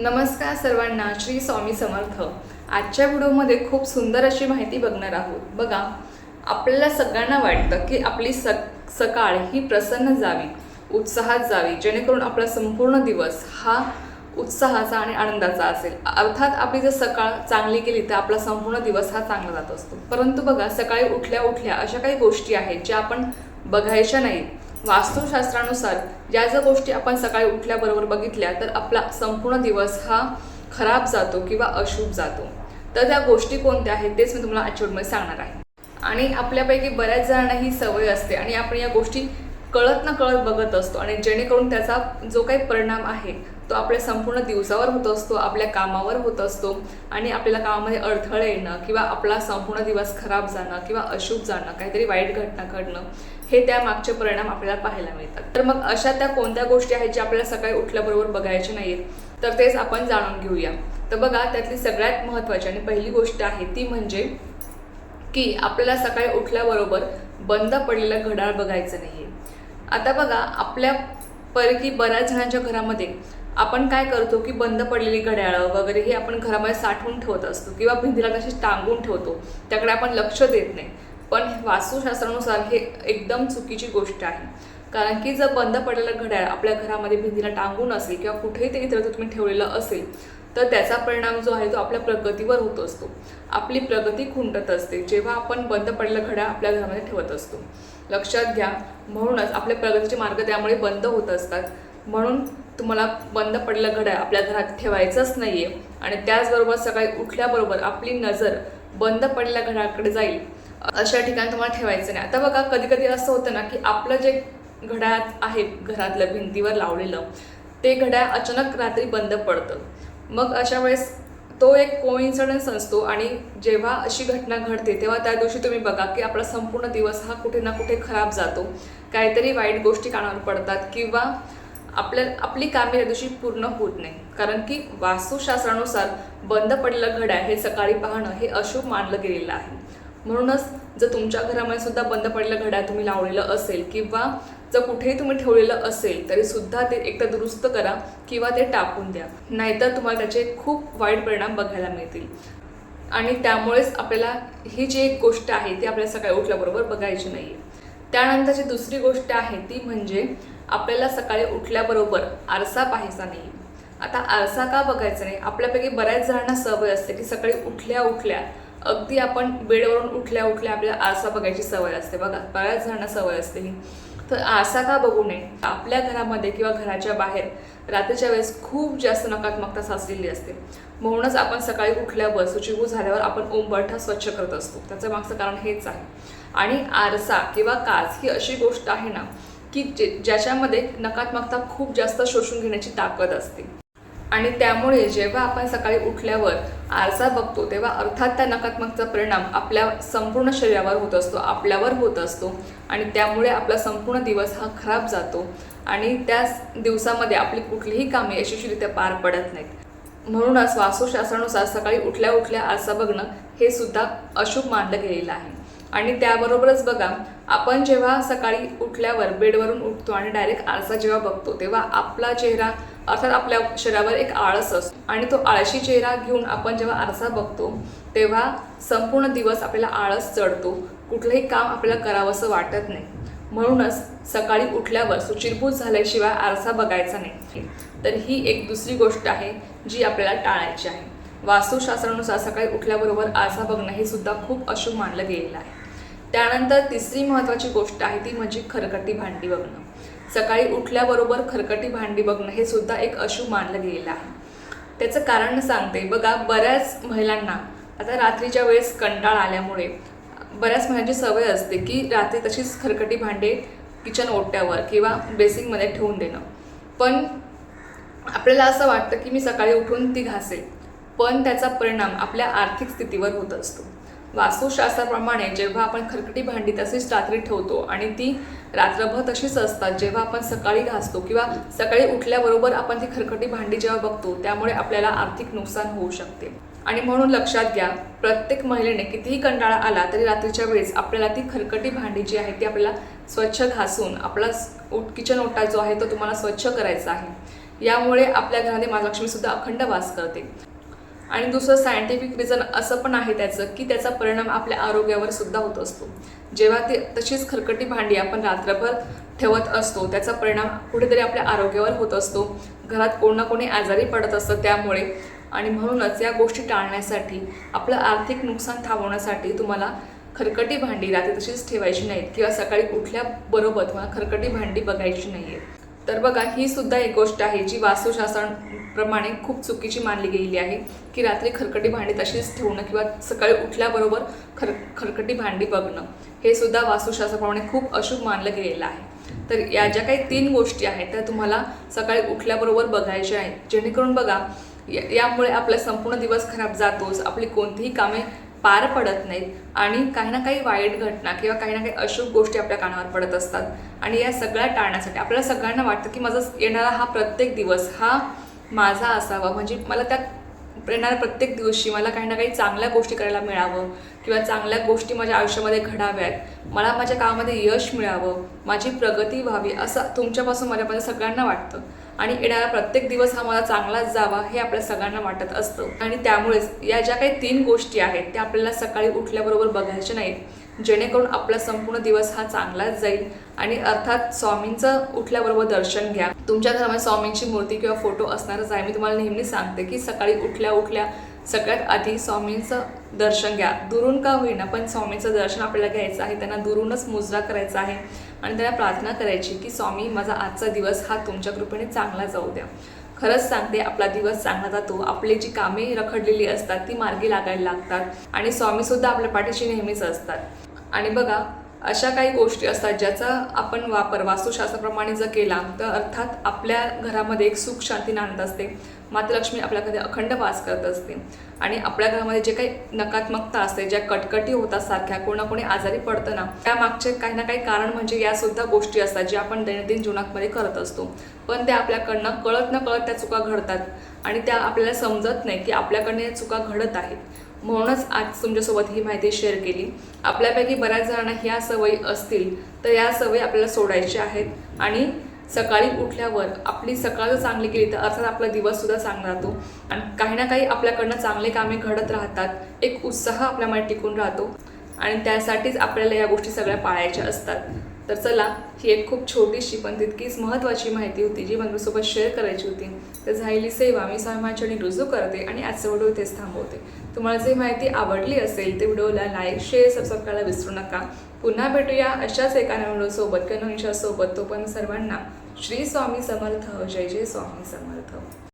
नमस्कार सर्वांना श्री स्वामी समर्थ. आजच्या व्हिडिओमध्ये खूप सुंदर अशी माहिती बघणार आहोत. बघा आपल्याला सगळ्यांना वाटतं की आपली सक सकाळ ही प्रसन्न जावी उत्साहात जावी जेणेकरून आपला संपूर्ण दिवस हा उत्साहाचा आणि आनंदाचा असेल. अर्थात आपली जर सकाळ चांगली गेली तर आपला संपूर्ण दिवस हा चांगला जात असतो. परंतु बघा सकाळी उठल्या उठल्या अशा काही गोष्टी आहेत ज्या आपण बघायच्या नाहीत. वास्तुशास्त्रानुसार ज्या ज्या गोष्टी आपण सकाळी उठल्याबरोबर बघितल्या तर आपला संपूर्ण दिवस हा खराब जातो किंवा अशुभ जातो. तर त्या गोष्टी कोणत्या आहेत तेच मी तुम्हाला आजच्या सांगणार आहे. आणि आपल्यापैकी बऱ्याच जणांना ही सवय असते आणि आपण या गोष्टी कळत ना कळत बघत असतो आणि जेणेकरून त्याचा जो काही परिणाम आहे तो आपल्या संपूर्ण दिवसावर होत असतो आपल्या कामावर होत असतो आणि आपल्याला कामामध्ये अडथळे येणं किंवा आपला संपूर्ण दिवस खराब जाणं किंवा अशुभ जाणं काहीतरी वाईट घटना घडणं हे त्या मागचे परिणाम आपल्याला पाहायला मिळतात. तर मग अशा त्या कोणत्या गोष्टी आहेत ज्या आपल्याला सकाळी उठल्याबरोबर बघायच्या नाहीत? तर तेच आपण जाणून घेऊया. तर बघा त्यातली सगळ्यात महत्त्वाची आणि पहिली गोष्ट आहे ती म्हणजे की आपल्याला सकाळी उठल्याबरोबर बंद पडलेलं घड्याळ बघायचं नाहीये. आता बघा आपल्या पैकी बऱ्याच जणांच्या घरामध्ये आपण काय करतो की बंद पडलेली घड्याळं वगैरे हे आपण घरामध्ये साठवून ठेवत असतो किंवा भिंतीला तशी टांगून ठेवतो. त्याकडे आपण लक्ष देत नाही. पण वास्तुशास्त्रानुसार हे एकदम चुकीची गोष्ट आहे. कारण की जर बंद पडलेलं घड्याळ आपल्या घरामध्ये भिंतीला टांगून असेल किंवा कुठेही ते इतर तुम्ही ठेवलेलं असेल तर त्याचा परिणाम जो आहे तो आपल्या प्रगतीवर होत असतो. आपली प्रगती खुंटत असते. जेव्हा आपण बंद पडलेलं घड्याळ आपल्या घरामध्ये ठेवत असतो. लक्षात घ्या म्हणूनच आपल्या प्रगतीचे मार्ग त्यामुळे बंद होत असतात. म्हणून तुम्हाला बंद पडलेलं घड्याळ आपल्या घरात ठेवायचंच नाही आहे आणि त्याचबरोबर सकाळी उठल्याबरोबर आपली नजर बंद पडलेल्या घड्याळाकडे जाईल. अशा ठिकाणी तुम्हाला ठेवायचं नाही. आता बघा कधी कधी असं होतं ना की आपलं जे घड्याळ आहे घरातलं भिंतीवर लावलेलं ते घड्याळ अचानक रात्री बंद पडतं. मग अशा वेळेस तो एक कोइन्सिडन्स असतो आणि जेव्हा अशी घटना घडते तेव्हा त्या दिवशी तुम्ही बघा की आपला संपूर्ण दिवस हा कुठे ना कुठे खराब जातो. काहीतरी वाईट गोष्टी कानावर पडतात किंवा आपल्या आपली कामे या दिवशी पूर्ण होत नाही. कारण की वास्तुशास्त्रानुसार बंद पडलेलं घड्याळ हे सकाळी पाहणं हे अशुभ मानलं गेलेलं आहे. म्हणूनच जर तुमच्या घरामध्ये सुद्धा बंद पडलेलं घड्याळ तुम्ही लावलेलं असेल किंवा जर कुठेही तुम्ही ठेवलेलं असेल तरी सुद्धा ते एकदा दुरुस्त करा किंवा ते टाकून द्या. नाहीतर तुम्हाला त्याचे खूप वाईट परिणाम बघायला मिळतील. आणि त्यामुळेच आपल्याला ही जी एक गोष्ट आहे ती आपल्याला सकाळी उठल्याबरोबर बघायची नाही त्यानंतरची दुसरी गोष्ट आहे ती म्हणजे आपल्याला सकाळी उठल्याबरोबर आरसा पाहायचा नाही आता आरसा का बघायचा नाही? आपल्यापैकी बऱ्याच जणांना सवय असते की सकाळी उठल्या उठल्या अगदी आपण बेडवरून उठल्या उठल्या आपल्याला आरसा बघायची सवय असते. बघा बऱ्याच जणांना सवय असते ही. तर आरसा का बघू नये? आपल्या घरामध्ये किंवा घराच्या बाहेर रात्रीच्या वेळेस खूप जास्त नकारात्मकता साचलेली असते. म्हणूनच आपण सकाळी उठल्यावर सुचिबू झाल्यावर आपण ओंबरठा स्वच्छ करत असतो. त्याचं मागचं कारण हेच आहे. आणि आरसा किंवा काच ही अशी गोष्ट आहे ना की जे ज्याच्यामध्ये नकारात्मकता खूप जास्त शोषून घेण्याची ताकद असते. आणि त्यामुळे जेव्हा आपण सकाळी उठल्यावर आरसा बघतो तेव्हा अर्थात त्या नकारात्मकचा परिणाम आपल्या संपूर्ण शरीरावर होत असतो आपल्यावर होत असतो आणि त्यामुळे आपला संपूर्ण दिवस हा खराब जातो आणि त्याच दिवसामध्ये आपली कुठलीही कामे यशस्वीरित्या पार पडत नाहीत. म्हणूनच वास्तुशास्त्रानुसार सकाळी उठल्या उठल्या आरसा बघणं हे सुद्धा अशुभ मानलं गेलेलं आहे. आणि त्याबरोबरच बघा आपण जेव्हा सकाळी उठल्यावर बेडवरून उठतो आणि डायरेक्ट आरसा जेव्हा बघतो तेव्हा आपला चेहरा अर्थात आपल्या शरीरावर एक आळस असतो. आणि तो आळशी चेहरा घेऊन आपण जेव्हा आरसा बघतो तेव्हा संपूर्ण दिवस आपल्याला आळस चढतो. कुठलंही काम आपल्याला करावंसं वाटत नाही. म्हणूनच सकाळी उठल्यावर सुचिरभूत झाल्याशिवाय आरसा बघायचा नाही. तर ही एक दुसरी गोष्ट आहे जी आपल्याला टाळायची आहे. वास्तुशास्त्रानुसार सकाळी उठल्याबरोबर आरसा बघणं हे सुद्धा खूप अशुभ मानलं गेलेलं आहे. त्यानंतर तिसरी महत्त्वाची गोष्ट आहे ती म्हणजे खरकटी भांडी बघणं. सकाळी उठल्याबरोबर खरकटी भांडी बघणं हे सुद्धा एक अशुभ मानलं गेलेलं आहे. त्याचं कारण सांगते. बघा बऱ्याच महिलांना आता रात्रीच्या वेळेस कंटाळ आल्यामुळे बऱ्याच महिलांची सवय असते की रात्री तशीच खरकटी भांडे किचन ओट्यावर किंवा बेसिंगमध्ये ठेवून देणं. पण आपल्याला असं वाटतं की मी सकाळी उठून ती घासेल. पण त्याचा परिणाम आपल्या आर्थिक स्थितीवर होत असतो. वास्तुशास्त्राप्रमाणे जेव्हा आपण खरकटी भांडी तशीच रात्री ठेवतो आणि ती रात्रभर तशीच असतात जेव्हा आपण सकाळी घासतो किंवा सकाळी उठल्याबरोबर आपण ती खरकटी भांडी जेव्हा बघतो त्यामुळे आपल्याला आर्थिक नुकसान होऊ शकते. आणि म्हणून लक्षात घ्या प्रत्येक महिलेने कितीही कंटाळा आला तरी रात्रीच्या वेळेस आपल्याला ती खरकटी भांडी जी आहे ती आपल्याला स्वच्छ घासून आपला उठ किचन ओटा जो आहे तो तुम्हाला स्वच्छ करायचा आहे. यामुळे आपल्या घरामध्ये महालक्ष्मीसुद्धा अखंड वास करते. आणि दुसरं सायंटिफिक रिझन असं पण आहे त्याचं की त्याचा परिणाम आपल्या आरोग्यावर सुद्धा होत असतो. जेव्हा ते तशीच खरकटी भांडी आपण रात्रभर ठेवत असतो त्याचा परिणाम कुठेतरी आपल्या आरोग्यावर होत असतो. घरात कोण ना कोणी आजारी पडत असतं त्यामुळे. आणि म्हणूनच या गोष्टी टाळण्यासाठी आपलं आर्थिक नुकसान थांबवण्यासाठी तुम्हाला खरकटी भांडी रात्री तशीच ठेवायची नाहीत. किंवा सकाळी उठल्याबरोबर तुम्हाला खरकटी भांडी बघायची नाही आहे तर बघा ही सुद्धा एक गोष्ट आहे जी प्रमाणे खूप चुकीची मानली गेलेली आहे की रात्री खरकटी भांडी तशीच ठेवणं किंवा सकाळी उठल्याबरोबर खर खरकटी भांडी बघणं हे सुद्धा वास्तुशास्त्राप्रमाणे खूप अशुभ मानलं गेलेलं आहे. तर या ज्या काही तीन गोष्टी आहेत त्या तुम्हाला सकाळी उठल्याबरोबर बघायच्या आहेत. जेणेकरून बघा या- यामुळे आपला संपूर्ण दिवस खराब जातोच आपली कोणतीही कामे पार पडत नाहीत आणि काही ना काही वाईट घटना किंवा काही ना काही अशुभ गोष्टी आपल्या कानावर पडत असतात. आणि या सगळ्या टाळण्यासाठी आपल्याला सगळ्यांना वाटतं की माझा येणारा हा प्रत्येक दिवस हा माझा असावा. म्हणजे मला त्या येणाऱ्या प्रत्येक दिवशी मला काही ना काही चांगल्या गोष्टी करायला मिळावं किंवा चांगल्या गोष्टी माझ्या आयुष्यामध्ये घडाव्यात. मला माझ्या कामामध्ये यश मिळावं माझी प्रगती व्हावी असं तुमच्यापासून माझ्यामध्ये सगळ्यांना वाटतं. आणि येणारा प्रत्येक दिवस हा मला चांगलाच जावा हे आपल्या सगळ्यांना वाटत असतं. आणि त्यामुळेच या ज्या काही तीन गोष्टी आहेत त्या आपल्याला सकाळी उठल्याबरोबर बघायच्या नाहीत. जेणेकरून आपला संपूर्ण दिवस हा चांगलाच जाईल. आणि अर्थात स्वामींचं उठल्याबरोबर दर्शन घ्या. तुमच्या घरामध्ये स्वामींची मूर्ती किंवा फोटो असणारच आहे. मी तुम्हाला नेहमी सांगते की सकाळी उठल्या उठल्या सगळ्यात आधी स्वामींचं दर्शन घ्या. दुरून का होईना पण स्वामींचं दर्शन आपल्याला घ्यायचं आहे. त्यांना दुरूनच मुजरा करायचा आहे. आणि त्यांना प्रार्थना करायची की स्वामी माझा आजचा दिवस हा तुमच्या कृपेने चांगला जाऊ द्या. खरंच सांगते आपला दिवस चांगला जातो. आपली जी कामे रखडलेली असतात ती मार्गी लागायला लागतात. आणि स्वामीसुद्धा आपल्या पाठीशी नेहमीच असतात. आणि बघा अशा काही गोष्टी असतात ज्याचा आपण वापर वास्तुशास्त्राप्रमाणे जर केला तर अर्थात आपल्या घरामध्ये एक सुख शांती नांदत असते. मातलक्ष्मी आपल्याकडे अखंड वास करत असते. आणि आपल्या घरामध्ये जे काही नकारात्मकता असते ज्या कटकटी होतात सारख्या कोणा कोणी आजारी पडतं ना त्यामागचे काही ना काही कारण म्हणजे यासुद्धा गोष्टी असतात ज्या आपण दैनंदिन जीवनामध्ये करत असतो. पण त्या आपल्याकडनं कळत न कळत त्या चुका घडतात. आणि त्या आपल्याला समजत नाही की आपल्याकडनं या चुका घडत आहेत. म्हणूनच आज तुमच्यासोबत ही माहिती शेअर केली. आपल्यापैकी बऱ्याच जणांना ह्या सवयी असतील तर या सवयी आपल्याला सोडायच्या आहेत. आणि सकाळी उठल्यावर आपली सकाळ जर चांगली केली तर अर्थात आपला दिवससुद्धा चांगला राहतो. आणि काही ना काही आपल्याकडनं चांगले कामे घडत राहतात. एक उत्साह आपल्यामध्ये टिकून राहतो. आणि त्यासाठीच आपल्याला या गोष्टी सगळ्या पाळायच्या असतात. तर चला ही एक खूप छोटीशी पण तितकीच महत्त्वाची माहिती होती जी माझ्यासोबत शेअर करायची होती. तर झालेली सेवा मी स्वामीचरणी रुजू करते आणि आजचं व्हिडिओ इथेच थांबवते. तुम्हाला जी माहिती आवडली असेल ते व्हिडिओला लाईक शेअर सबस्क्राईब करायला विसरू नका. पुन्हा भेटूया अशाच एका नवीन व्हिडिओसोबत किंवा नवीन तो पण सर्वांना श्री स्वामी समर्थ. जय जय स्वामी समर्थ.